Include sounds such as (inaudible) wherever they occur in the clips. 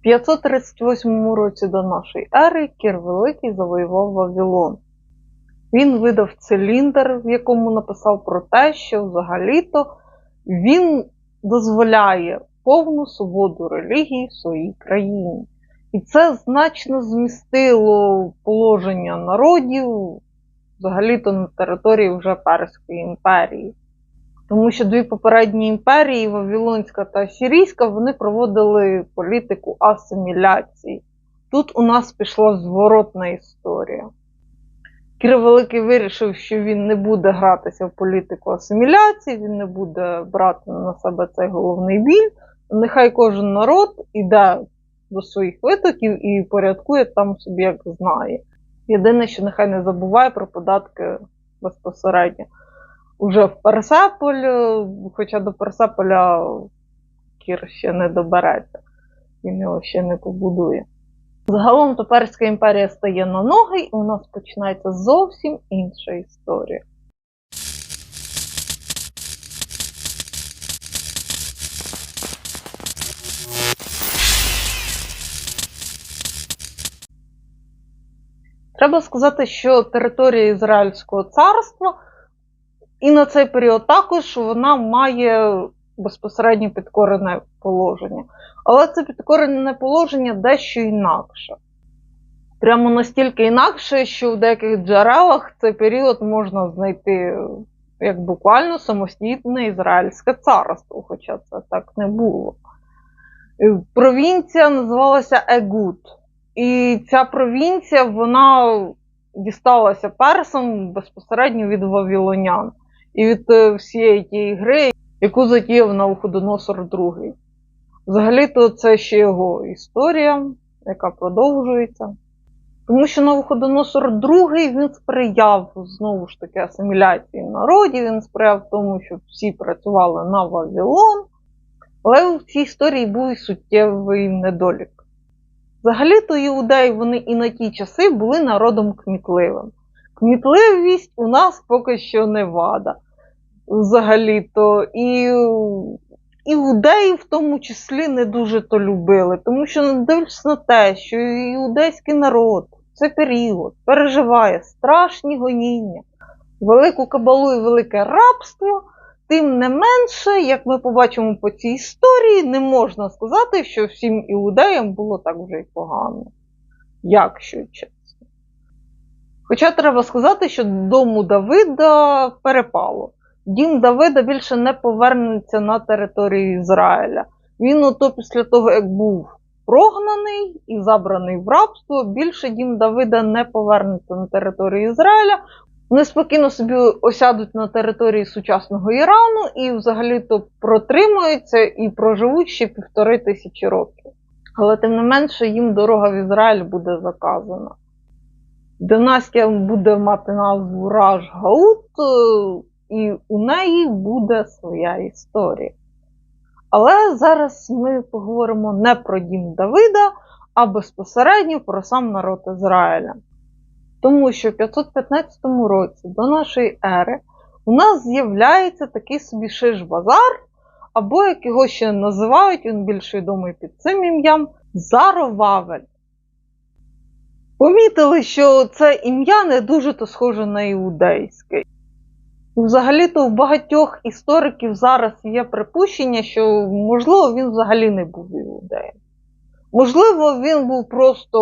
В 538 році до нашої ери Кір Великий завоював Вавилон. Він видав циліндр, в якому написав про те, що взагалі-то він дозволяє повну свободу релігії в своїй країні. І це значно змістило положення народів взагалі-то на території вже Перської імперії. Тому що дві попередні імперії, Вавилонська та Сірійська, вони проводили політику асиміляції. Тут у нас пішла зворотна історія. Кір Великий вирішив, що він не буде гратися в політику асиміляції, він не буде брати на себе цей головний біль. Нехай кожен народ іде до своїх витоків і порядкує там собі, як знає. Єдине, що нехай не забуває про податки безпосередньо. Уже в Персеполь, хоча до Персеполя Кір ще не добереться, він його ще не побудує. Загалом Топерська імперія стає на ноги, і у нас починається зовсім інша історія. Треба сказати, що територія Ізраїльського царства і на цей період також вона має безпосередньо підкорене положення. Але це підкорене положення дещо інакше. Прямо настільки інакше, що в деяких джерелах цей період можна знайти як буквально самостійне Ізраїльське царство, хоча це так не було. Провінція називалася Егут. І ця провінція вона дісталася персам безпосередньо від вавілонян і від е, всієї тієї гри, яку затіяв Навуходоносор II. Взагалі-то це ще його історія, яка продовжується. Тому що Навуходоносор II він сприяв знову ж таки асиміляції народів, він сприяв тому, щоб всі працювали на Вавилон. Але в цій історії був і суттєвий недолік. Взагалі-то іудеї вони і на ті часи були народом кмітливим. Кмітливість у нас поки що не вада. Взагалі-то і іудеї в тому числі не дуже то любили, тому що не дивлячись на те, що іудейський народ в цей період переживає страшні гоніння, велику кабалу і велике рабство. Тим не менше, як ми побачимо по цій історії, не можна сказати, що всім іудеям було так вже й погано, якщо чесно. Хоча треба сказати, що дому Давида перепало. Дім Давида більше не повернеться на територію Ізраїля. Він ото після того, як був прогнаний і забраний в рабство, більше дім Давида не повернеться на територію Ізраїля. Вони спокійно собі осядуть на території сучасного Ірану і взагалі-то протримуються і проживуть ще півтори тисячі років. Але тим не менше їм дорога в Ізраїль буде заказана. Династія буде мати назву Раж Гаут, і у неї буде своя історія. Але зараз ми поговоримо не про дім Давида, а безпосередньо про сам народ Ізраїля. Тому що в 515 році до нашої ери у нас з'являється такий собі Шиш-Базар, або як його ще називають, він більш відомий під цим ім'ям Заровавель. Помітили, що це ім'я не дуже то схоже на іудейське. Взагалі-то у багатьох істориків зараз є припущення, що, можливо, він взагалі не був іудеєм. Можливо, він був просто,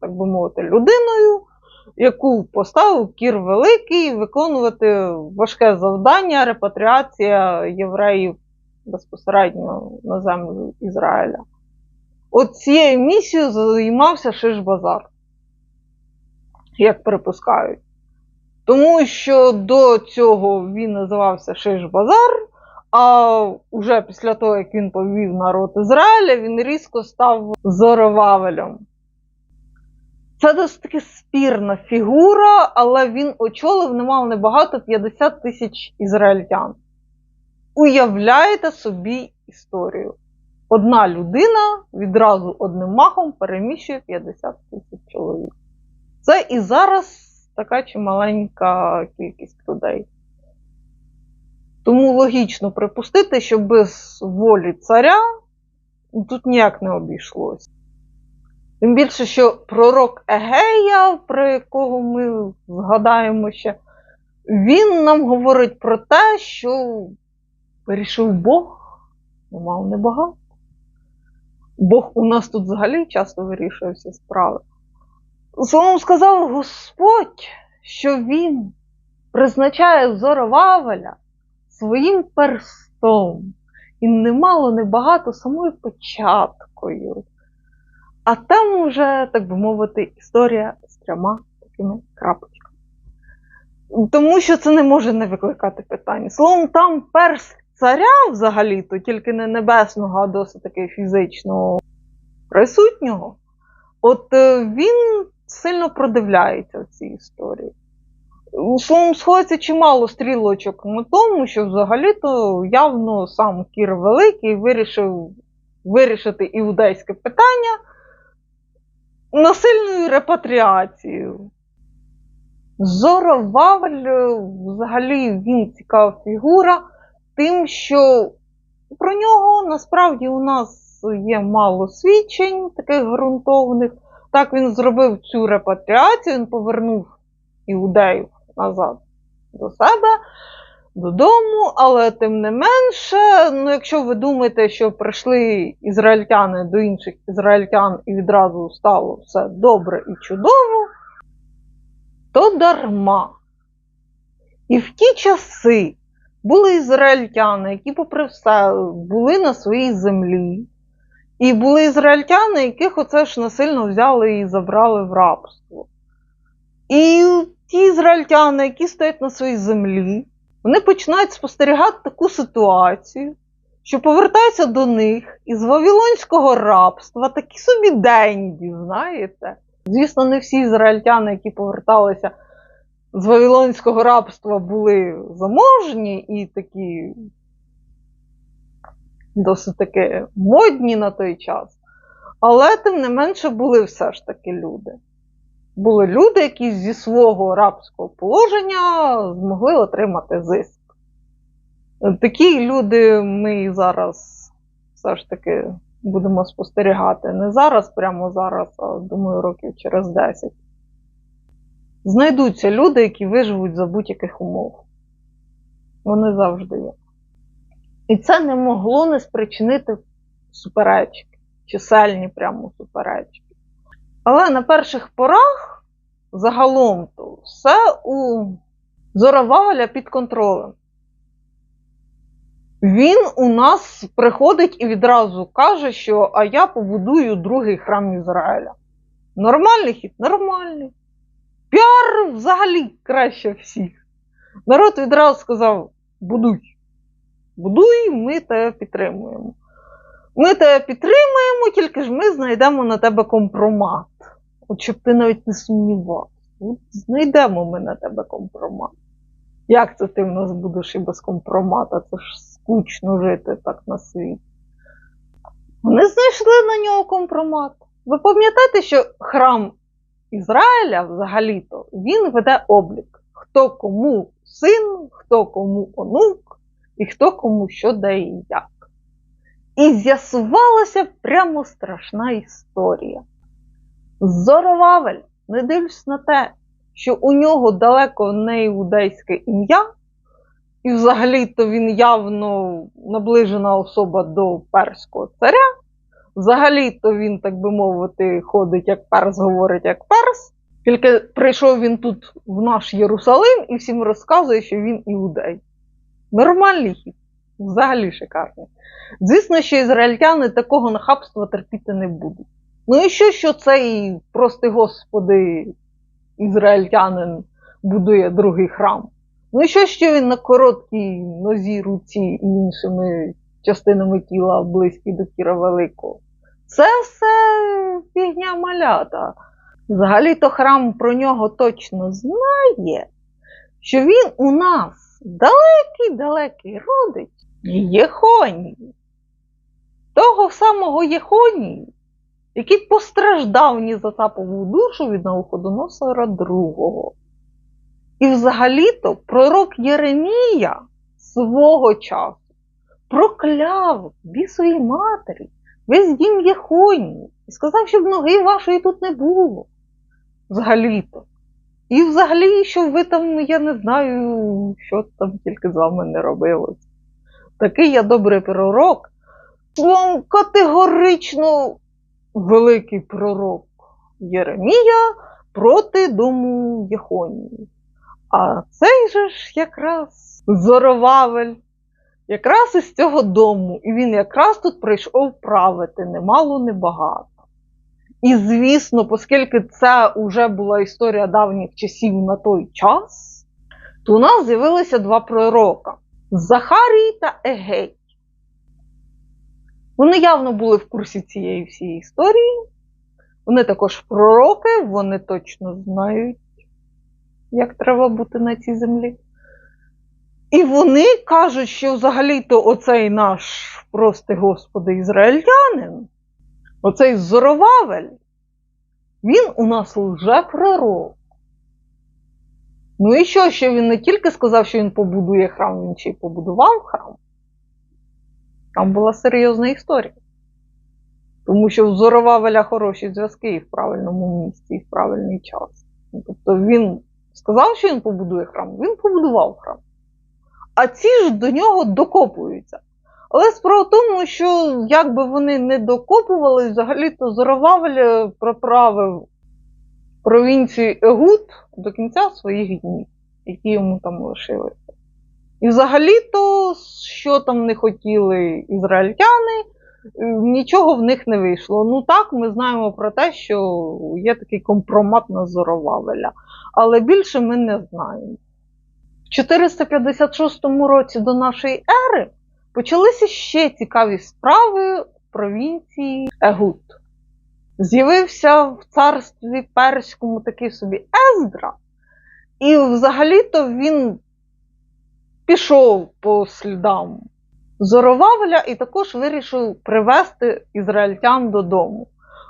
так би мовити, людиною яку поставив Кір Великий виконувати важке завдання репатріація євреїв безпосередньо на землю Ізраїля. От цією місією займався Шиш-Базар, як припускають. Тому що до цього він називався Шиш-Базар, а вже після того, як він повів народ Ізраїля, він різко став Зоровавелем. Це досить таки спірна фігура, але він очолив немало небагато 50 тисяч ізраїльтян. Уявляєте собі історію. Одна людина відразу одним махом переміщує 50 тисяч чоловік. Це і зараз така чималенька кількість людей. Тому логічно припустити, що без волі царя тут ніяк не обійшлося. Тим більше, що пророк Егея, про якого ми згадаємо ще, він нам говорить про те, що вирішив Бог, мав небагато. Бог у нас тут взагалі часто вирішує всі справи. Словом сказав Господь, що Він призначає Зоровавеля своїм перстом, і немало небагато самою початкою. А там вже, так би мовити, історія з трьома такими крапочками. Тому що це не може не викликати питання. Словом, там перст царя взагалі-то, тільки не небесного, а досить таки фізичного присутнього. От е, він сильно продивляється в цій історії. У Словом, сходиться чимало стрілочок на тому, що взагалі-то явно сам Кір Великий вирішив вирішити іудейське питання насильною репатріацією. Зоровавель, е, взагалі, він цікава фігура, тим, що про нього насправді у нас є мало свідчень таких ґрунтовних. Так він зробив цю репатріацію, він повернув іудеїв назад до себе, додому, але тим не менше, ну, якщо ви думаєте, що прийшли ізраїльтяни до інших ізраїльтян і відразу стало все добре і чудово, то дарма. І в ті часи були ізраїльтяни, які, попри все, були на своїй землі. І були ізраїльтяни, яких оце ж насильно взяли і забрали в рабство. І ті ізраїльтяни, які стоять на своїй землі, вони починають спостерігати таку ситуацію, що повертаються до них із Вавилонського рабства, такі собі денді, знаєте. Звісно, не всі ізраїльтяни, які поверталися з Вавилонського рабства, були заможні і такі досить таки модні на той час. Але, тим не менше, були все ж таки люди. Були люди, які зі свого рабського положення змогли отримати зиск. Такі люди ми і зараз все ж таки будемо спостерігати. Не зараз, прямо зараз, а думаю, років через 10. Знайдуться люди, які виживуть за будь-яких умов. Вони завжди є. І це не могло не спричинити суперечки, чисельні прямо суперечки. Але на перших порах загалом то все у Зоровавеля під контролем. Він у нас приходить і відразу каже, що а я побудую другий храм Ізраїля. Нормальний хід? Нормальний. Піар взагалі краще всіх. Народ відразу сказав: будуй. Будуй, ми тебе підтримуємо. Ми тебе підтримуємо, тільки ж ми знайдемо на тебе компромат. От щоб ти навіть не сумнівався. От знайдемо ми на тебе компромат. Як це ти в нас будеш і без компромата? Це ж скучно жити так на світі. Вони знайшли на нього компромат. Ви пам'ятаєте, що храм Ізраїля взагалі-то він веде облік. Хто кому син, хто кому онук, і хто кому що дає і як. І з'ясувалася прямо страшна історія. Зоровавель, не дивлячись на те, що у нього далеко не іудейське ім'я, і взагалі-то він явно наближена особа до перського царя. Взагалі-то він, так би мовити, ходить як перс, говорить як перс. Тільки прийшов він тут в наш Єрусалим і всім розказує, що він іудей. Нормальний хід, взагалі шикарний. Звісно, що ізраїльтяни такого нахабства терпіти не будуть. Ну і що, що цей, прости господи, ізраїльтянин будує другий храм? Ну і що, що він на короткій нозі, руці і іншими частинами тіла близькі до Кіра Великого? Це все фігня малята. Взагалі-то храм про нього точно знає, що він у нас далекий-далекий родич Єхонії. Того самого Єхонії, який постраждав ні за тапову душу від Навуходоносора II. І взагалі-то пророк Єремія свого часу прокляв бісовій матері весь дім Єхонії і сказав, щоб ноги вашої тут не було. Взагалі-то. І взагалі, що ви там, я не знаю, що там тільки з вами не робилось. Такий я добрий пророк. Вам категорично великий пророк Єремія проти дому Єхонії. А цей же ж якраз Зоровавель, якраз із цього дому, і він якраз тут прийшов правити немало, небагато. І звісно, оскільки це вже була історія давніх часів на той час, то у нас з'явилися два пророка Захарій та Егей. Вони явно були в курсі цієї всієї історії. Вони також пророки, вони точно знають, як треба бути на цій землі. І вони кажуть, що взагалі-то оцей наш, прости Господи, ізраїльтянин, оцей Зоровавель, він у нас лже-пророк. Ну і що, що він не тільки сказав, що він побудує храм, він ще й побудував храм. Там була серйозна історія. Тому що в Зоровавеля хороші зв'язки і в правильному місці, і в правильний час. Ну, Тобто він сказав, що він побудує храм, він побудував храм. А ці ж до нього докопуються. Але справа в тому, що як би вони не докопувались, взагалі-то Зоровавель проправив провінцію Егут до кінця своїх днів, які йому там лишилися. І взагалі-то, що там не хотіли ізраїльтяни, нічого в них не вийшло. Ну так, ми знаємо про те, що є такий компромат на Зоровавеля, але більше ми не знаємо. В 456 році до нашої ери почалися ще цікаві справи в провінції Егут. З'явився в царстві перському такий собі Ездра, і взагалі-то він пішов по слідам Зоровавеля і також вирішив привезти ізраїльтян додому.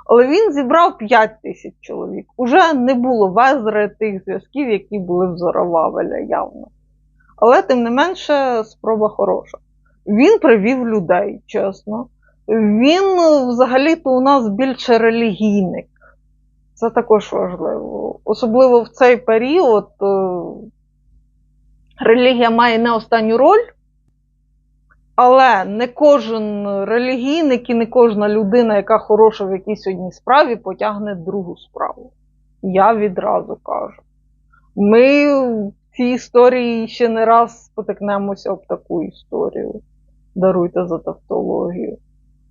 Але він зібрав 5 тисяч чоловік. Уже не було в Езри тих зв'язків, які були в Зоровавеля явно. Але, тим не менше, спроба хороша. Він привів людей, чесно. Він взагалі-то у нас більше релігійник. Це також важливо. Особливо в цей період е, релігія має не останню роль, але не кожен релігійник і не кожна людина, яка хороша в якійсь одній справі, потягне другу справу. Я відразу кажу. Ми в цій історії ще не раз спотикнемося об таку історію. Даруйте за тавтологію.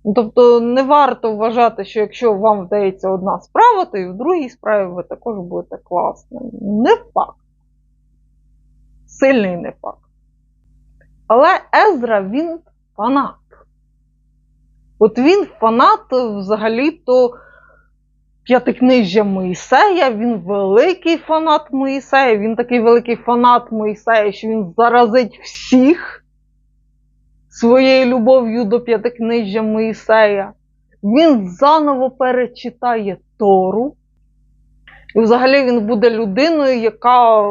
Ну, Тобто не варто вважати, що якщо вам вдається одна справа, то і в другій справі ви також будете класним. Не факт. Сильний не факт. Але Езра він фанат. От він фанат взагалі-то п'ятикнижжя Моїсея, він великий фанат Моїсея, він такий великий фанат Моїсея, що він заразить всіх своєю любов'ю до п'ятикнижжя Моїсея. Він заново перечитає Тору. І взагалі він буде людиною, яка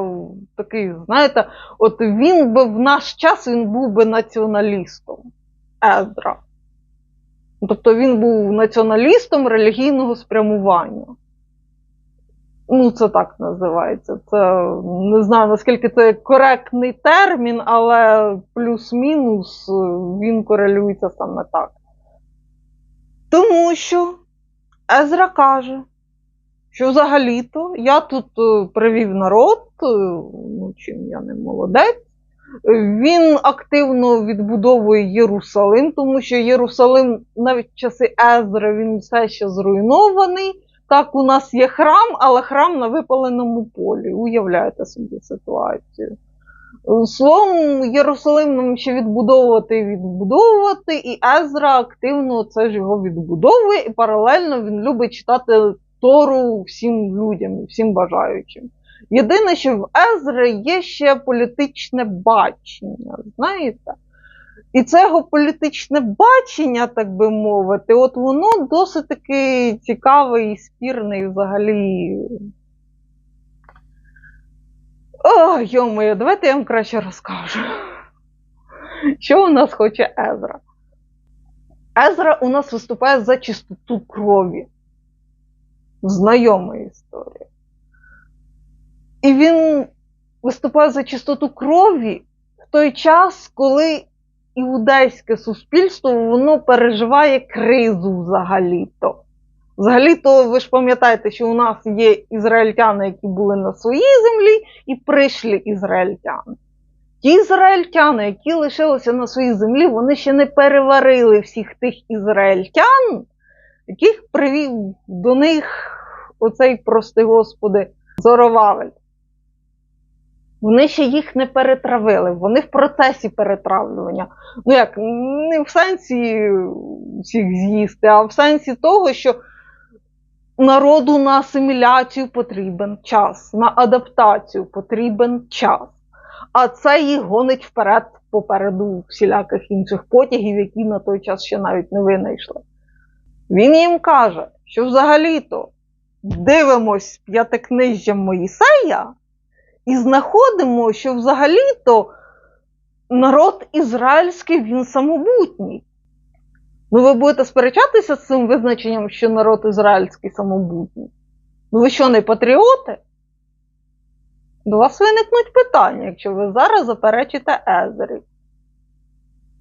такий, знаєте, от він би в наш час він був би націоналістом Ездра. Тобто він був націоналістом релігійного спрямування. Ну, це так називається. Це не знаю, наскільки це коректний термін, але плюс-мінус він корелюється саме так. Тому що Езра каже, що взагалі-то я тут е, привів народ, е, ну чим я не молодець. Він активно відбудовує Єрусалим, тому що Єрусалим навіть в часи Езра він все ще зруйнований. Так, у нас є храм, але храм на випаленому полі. Уявляєте собі ситуацію. Словом, Єрусалим нам ще відбудовувати і відбудовувати, і Езра активно це ж його відбудовує, і паралельно він любить читати Тору всім людям, всім бажаючим. Єдине, що в Езри є ще політичне бачення, знаєте? І це його політичне бачення, так би мовити, от воно досить таки цікаве і спірне і взагалі. О, йомою, давайте я вам краще розкажу. Що у нас хоче Езра? Езра у нас виступає за чистоту крові. Знайома історія. І він виступає за чистоту крові в той час, коли іудейське суспільство воно переживає кризу взагалі-то. Взагалі-то ви ж пам'ятаєте, що у нас є ізраїльтяни, які були на своїй землі, і прийшли ізраїльтяни. Ті ізраїльтяни, які лишилися на своїй землі, вони ще не переварили всіх тих ізраїльтян, яких привів до них оцей, прости Господи, Зоровавель. Вони ще їх не перетравили, вони в процесі перетравлювання. Ну як, не в сенсі всіх з'їсти, а в сенсі того, що народу на асиміляцію потрібен час, на адаптацію потрібен час. А це їх гонить вперед попереду всіляких інших потягів, які на той час ще навіть не винайшли. Він їм каже, що взагалі-то дивимось п'ятикнижжя Моїсея і знаходимо, що взагалі-то народ ізраїльський він самобутній. Ну, ви будете сперечатися з цим визначенням, що народ ізраїльський самобутній? Ну, ви що, не патріоти? До вас виникнуть питання, якщо ви зараз заперечите Езері.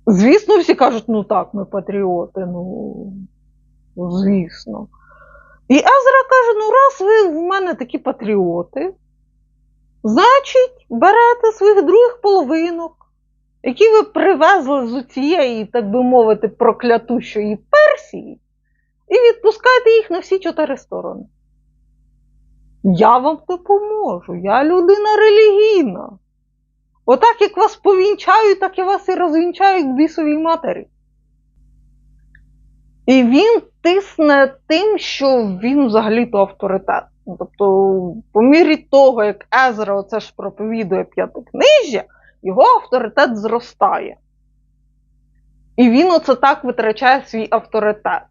Звісно, всі кажуть, ну так, ми патріоти, ну, звісно. І Езра каже: ну, раз ви в мене такі патріоти, значить, берете своїх других половинок, які ви привезли з цієї, так би мовити, проклятущої Персії, і відпускаєте їх на всі чотири сторони. Я вам допоможу, я людина релігійна. Отак, як вас повінчають, так і вас і розвінчають в бісовій матері. І він тисне тим, що він взагалі-то авторитет. Ну, Тобто, по мірі того, як Езра оце ж проповідує п'ятикнижжя, його авторитет зростає. І він оце так витрачає свій авторитет.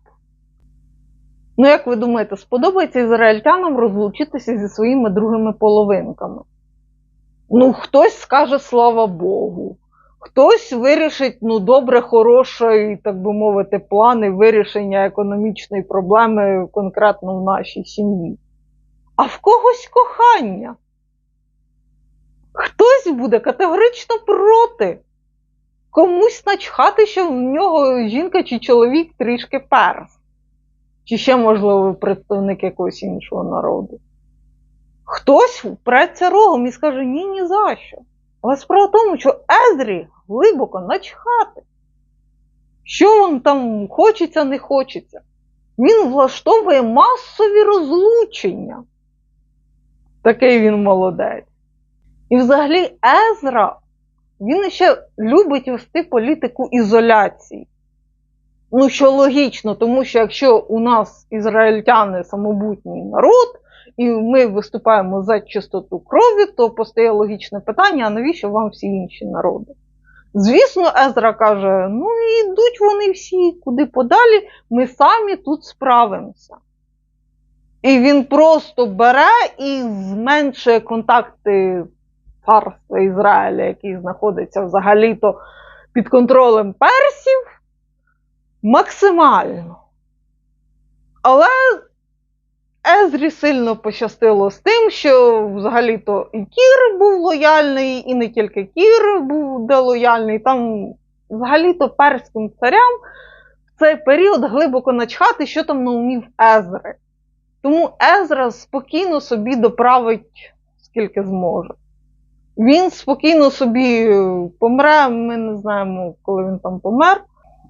Ну, як ви думаєте, сподобається ізраїльтянам розлучитися зі своїми другими половинками? Ну, хтось скаже слава Богу, хтось вирішить, ну, добре, хороший, так би мовити, плани вирішення економічної проблеми конкретно в нашій сім'ї. А в когось кохання. Хтось буде категорично проти. Комусь начхати, що в нього жінка чи чоловік трішки перс. Чи ще, можливо, представник якогось іншого народу. Хтось впреться рогом і скаже ні, ні за що. Але справа в тому, що Езрі глибоко начхати. Що вам там хочеться, не хочеться. Він влаштовує масові розлучення. Такий він молодець. І взагалі Езра, він ще любить вести політику ізоляції. Ну, що логічно, тому що якщо у нас ізраїльтяни самобутній народ, і ми виступаємо за чистоту крові, то постає логічне питання: а навіщо вам всі інші народи? Звісно, Езра каже: ну йдуть вони всі куди подалі, ми самі тут справимося. І він просто бере і зменшує контакти царства Ізраїля, який знаходиться взагалі-то під контролем персів, максимально. Але Езрі сильно пощастило з тим, що взагалі-то і Кір був лояльний, і не тільки Кір був лояльний. Там взагалі-то перським царям в цей період глибоко начхати, що там на умів Езри. Тому Езра спокійно собі доправить, скільки зможе. Він спокійно собі помре, ми не знаємо, коли він там помер.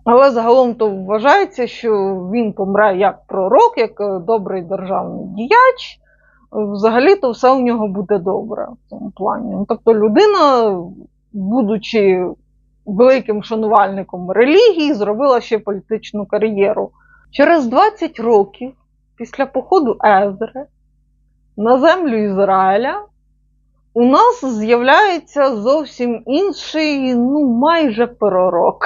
Але загалом то вважається, що він помре як пророк, як добрий державний діяч. Взагалі-то все у нього буде добре в цьому плані. Ну, Тобто людина, будучи великим шанувальником релігії, зробила ще політичну кар'єру. Через 20 років після походу Езри на землю Ізраїля у нас з'являється зовсім інший, ну майже пророк.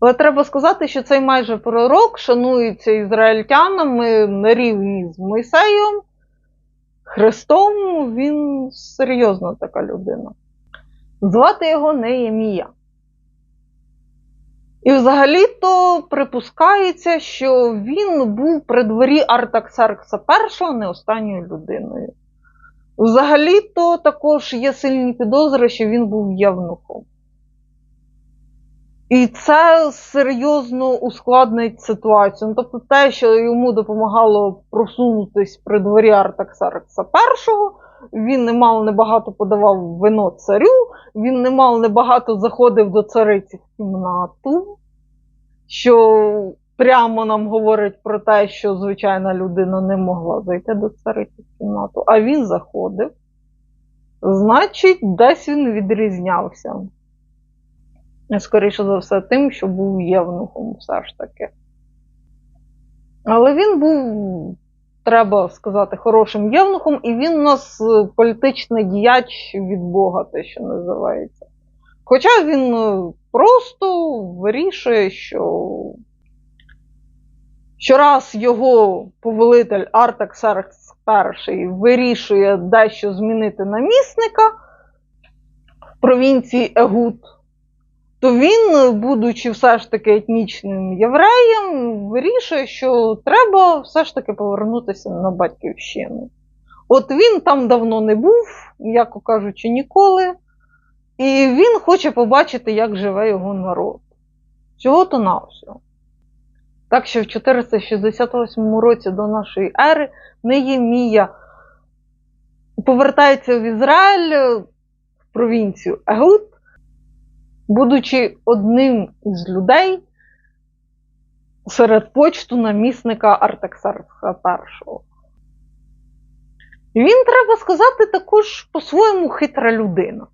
Але треба сказати, що цей майже пророк шанується ізраїльтянами на рівні з Мойсеєм, Христом, він серйозна така людина. Звати його Неємія. І взагалі-то припускається, що він був при дворі Артаксеркса І не останньою людиною. Взагалі-то також є сильні підозри, що він був євнухом. І це серйозно ускладнить ситуацію. Ну, тобто те, що йому допомагало просунутись при дворі Артаксеркса І, він немало небагато подавав вино царю, він немало небагато заходив до цариці в кімнату, що прямо нам говорить про те, що звичайна людина не могла зайти до цариці в кімнату, а він заходив. Значить, десь він відрізнявся. Скоріше за все, тим, що був євнухом, все ж таки. Але він був, треба сказати, хорошим євнухом, і він у нас е, політичний діяч від Бога, те, що називається. Хоча він е, просто вирішує, що щораз його повелитель Артаксеркс І вирішує дещо змінити намісника в провінції Егут, то він, будучи все ж таки етнічним євреєм, вирішує, що треба все ж таки повернутися на батьківщину. От він там давно не був, м'яко кажучи, ніколи. І він хоче побачити, як живе його народ. Всього-то на всього. Так що в 468 році до нашої ери Неємія повертається в Ізраїль в провінцію Егут, будучи одним із людей серед почту намісника Артаксарха І. Він, треба сказати, також по-своєму хитра людина.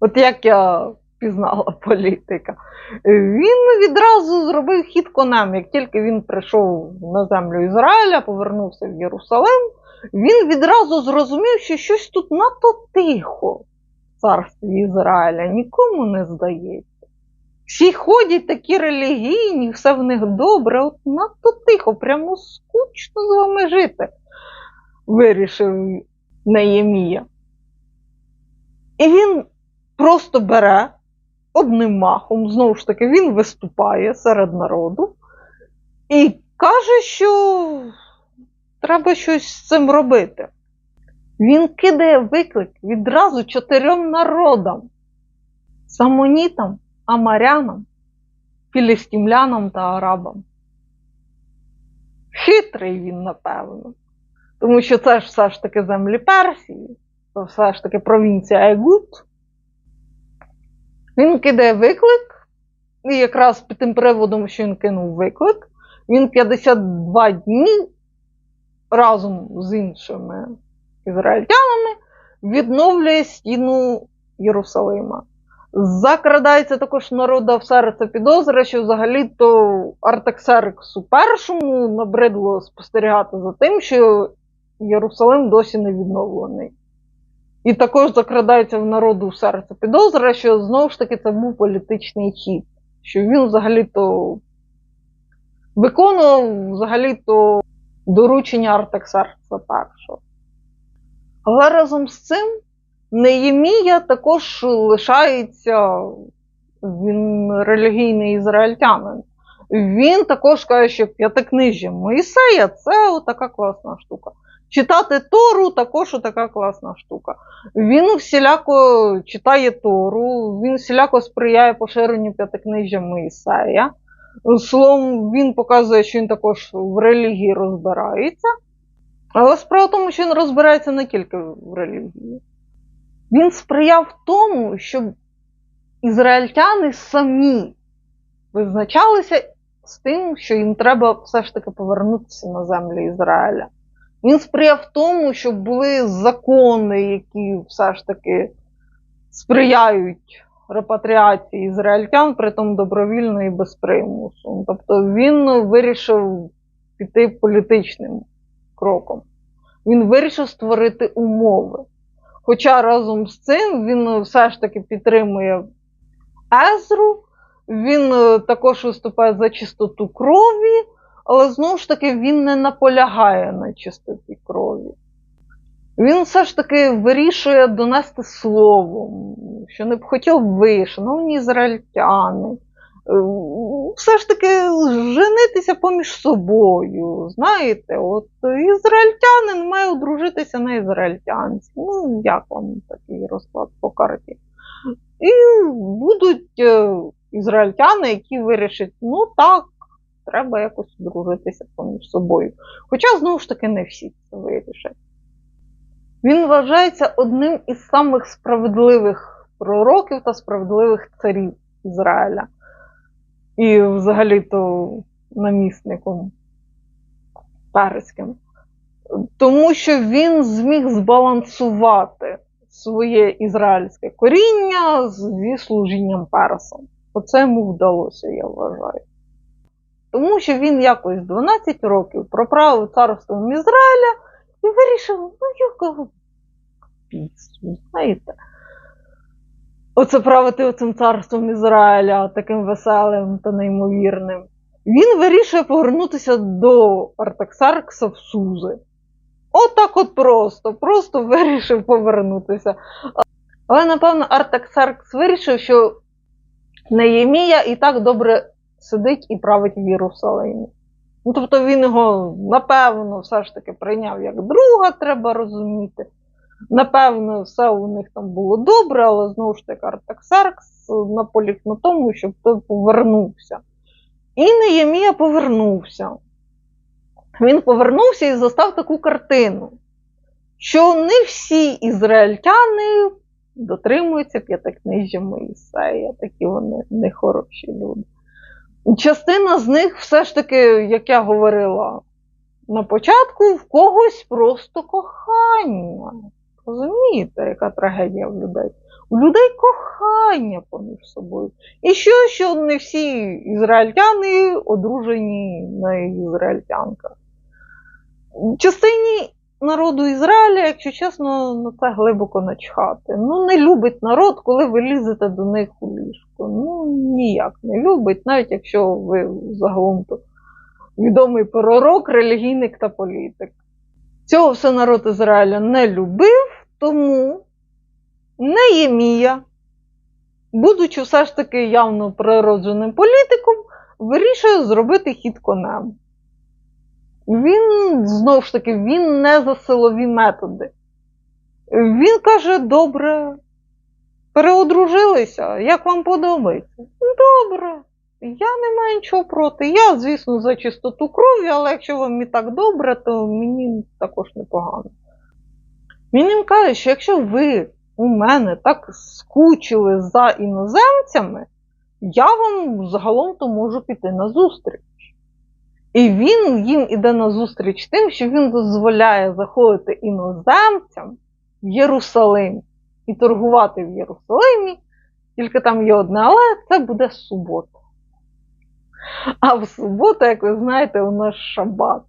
От як я пізнала (laughs) політика, він відразу зробив хід конем. Як тільки він прийшов на землю Ізраїля, повернувся в Єрусалим, він відразу зрозумів, що щось тут надто тихо царстві Ізраїля, нікому не здається. Всі ходять такі релігійні, все в них добре, от надто тихо, прямо скучно з вами жити, вирішив Неємія. І він просто бере одним махом, знову ж таки, він виступає серед народу і каже, що треба щось з цим робити. Він кидає виклик відразу чотирьом народам: самонітам, амарянам, філістімлянам та арабам. Хитрий він, напевно. Тому що це ж все ж таки землі Персії, це все ж таки провінція Егут. Він кидає виклик, і якраз під тим приводом, що він кинув виклик, він 52 дні разом з іншими ізраїльтянами відновлює стіну Єрусалима. Закрадається також народа в серце підозри, що взагалі-то Артаксерксу першому набридло спостерігати за тим, що Єрусалим досі не відновлений. І також закрадається в народу в серце підозра, що знову ж таки це був політичний хід, що він взагалі-то виконував взагалі-то доручення Артаксеркса першого. Але разом з цим Неємія також лишається він релігійний ізраїльтянин. Він також каже, що п'ятикнижжя Моїсея це така класна штука. Читати Тору також така класна штука. Він всіляко читає Тору, він всіляко сприяє поширенню п'ятикнижжя Моїсея. Словом, він показує, що він також в релігії розбирається. Але справа в тому, що він розбирається не тільки в релігії. Він сприяв тому, щоб ізраїльтяни самі визначалися з тим, що їм треба все ж таки повернутися на землю Ізраїля. Він сприяв тому, щоб були закони, які все ж таки сприяють репатріації ізраїльтян, при тому добровільно і без примусу. Тобто він вирішив піти політичним кроком. Він вирішив створити умови. Хоча разом з цим він все ж таки підтримує Езру, він також виступає за чистоту крові але знову ж таки він не наполягає на чистоті крові. Він все ж таки вирішує донести словом, що не б хотів ви, шановні ізраїльтяни, все ж таки женитися поміж собою. Знаєте, от ізраїльтянин має одружитися на ізраїльтянці. Ну, як вам такий розклад по карті? І будуть е, ізраїльтяни, які вирішать, ну так, треба якось одружитися поміж собою. Хоча, знову ж таки, не всі це вирішать. Він вважається одним із самих справедливих пророків та справедливих царів Ізраїля. І взагалі-то намісником перським. Тому що він зміг збалансувати своє ізраїльське коріння зі служінням персам. Оце йому вдалося, я вважаю. Тому що він якось 12 років проправив царством Ізраїля і вирішив, ну якого пісню, знаєте. Оце правити оцим царством Ізраїля, таким веселим та неймовірним. Він вирішує повернутися до Артаксаркса в Сузи. Отак от просто, просто вирішив повернутися. Але, напевно, Артаксаркс вирішив, що Неємія і так добре сидить і править в Єрусалимі. Ну, тобто він його, напевно, все ж таки прийняв як друга, треба розуміти. Напевно, все у них там було добре, але знову ж таки Артаксаркс наполіг на тому, щоб той повернувся. І Неємія повернувся. Він повернувся і застав таку картину, що не всі ізраїльтяни дотримуються п'ятикнижжя Моїсея, такі вони нехороші люди. Частина з них все ж таки, як я говорила на початку, в когось просто кохання. Розумієте, яка трагедія в людей? У людей кохання поміж собою. І що, що не всі ізраїльтяни одружені на ізраїльтянках. Частині народу Ізраїля, якщо чесно, на це глибоко начхати. Ну, не любить народ, коли ви лізете до них у ліжко. Ну, ніяк не любить, навіть якщо ви загалом то відомий пророк, релігійник та політик. Цього все народ Ізраїля не любив, тому Неємія, будучи все ж таки явно природженим політиком, вирішує зробити хід конем. Він, знову ж таки, він не за силові методи. Він каже: добре, переодружилися, як вам подобається? Добре, я не маю нічого проти. Я, звісно, за чистоту крові, але якщо вам і так добре, то мені також непогано. Він їм каже, що якщо ви у мене так скучили за іноземцями, я вам загалом то можу піти на зустріч. І він їм іде на зустріч тим, що він дозволяє заходити іноземцям в Єрусалим і торгувати в Єрусалимі, тільки там є одне, але це буде субота. А в суботу, як ви знаєте, у нас шабат.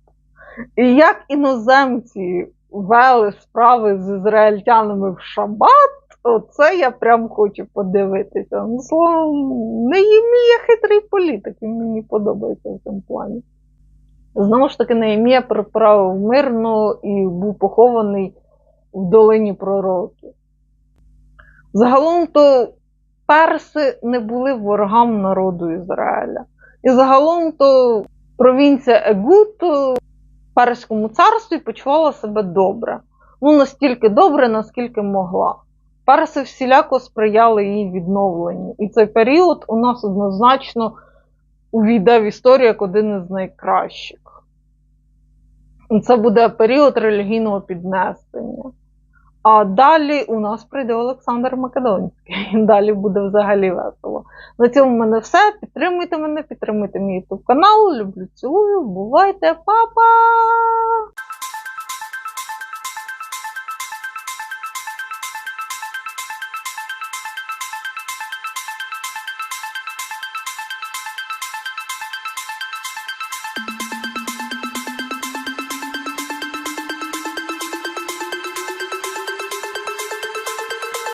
І як іноземці вели справи з ізраїльтянами в шабат, оце я прям хочу подивитися. Ну, словом, не Ємія хитрий політик, він мені подобається в цьому плані. Знову ж таки, Неємія приправив мирно і був похований в долині пророків. Загалом то перси не були ворогам народу Ізраїля. І загалом то провінція Егут Перському царстві почувала себе добре. Ну, настільки добре, наскільки могла. Перси всіляко сприяли її відновленню. І цей період у нас однозначно увійде в історію як один із найкращих. Це буде період релігійного піднесення. А далі у нас прийде Олександр Македонський. Далі буде взагалі весело. На цьому в мене все. Підтримуйте мене, підтримуйте мій YouTube канал. Люблю, цілую. Бувайте, па-па!